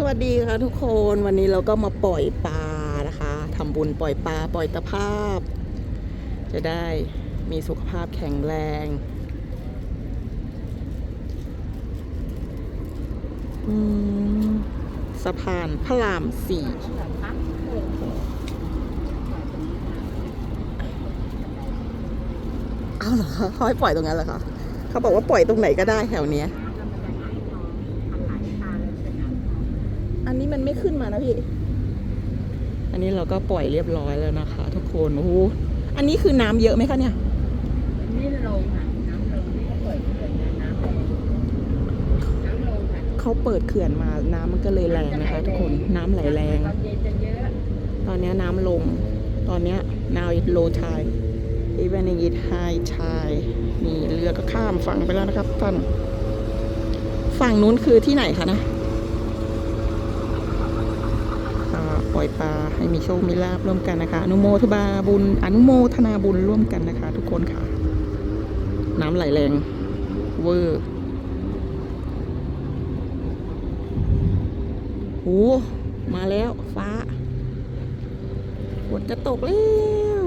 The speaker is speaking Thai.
สวัสดีค่ะทุกคนวันนี้เราก็มาปล่อยปลานะคะทำบุญปล่อยปลาปล่อยตะภาพ จะได้มีสุขภาพแข็งแรง สะพานพระรามสี่อ้าวเหรอคะเขาให้ปล่อยตรงนั้นเหรอคะเขาบอกว่าปล่อยตรงไหนก็ได้แถวเนี้ย อั นนี้มันไม่ขึ้นมานะพี่ อันนี้เราก็ปล่อยเรียบร้อยแล้วนะคะ ทุกคนโอ้โหอันนี้คือน้ำเยอะไหมคะเนี่ยนี่ลงค่ะน้ำลงนี่เปิดเขื่อนนะน้ำลงน้ำลงค่ะเขาเปิดเขื่อนมาน้ำมันก็เลยแรงนะคะ ทุกคนน้ำไหลแรง ตอนเย็นจะเยอะตอนนี้น้ำลง ตอนเนี้ย now it low tide evening it high tide นี่เรือก็ข้ามฝั่งไปแล้วนะครับท่าน ฝั่งนู้นคือที่ไหนคะนะ อ่าปล่อยปลาให้มีโชค มีลาบร่วมกันนะคะ อนุโมทบาบุญ อนุโมทนาบุญร่วมกันนะคะ ทุกคนค่ะ น้ำไหลแรง เวอร์โหมาแล้วฟ้าฝนจะตกแล้ว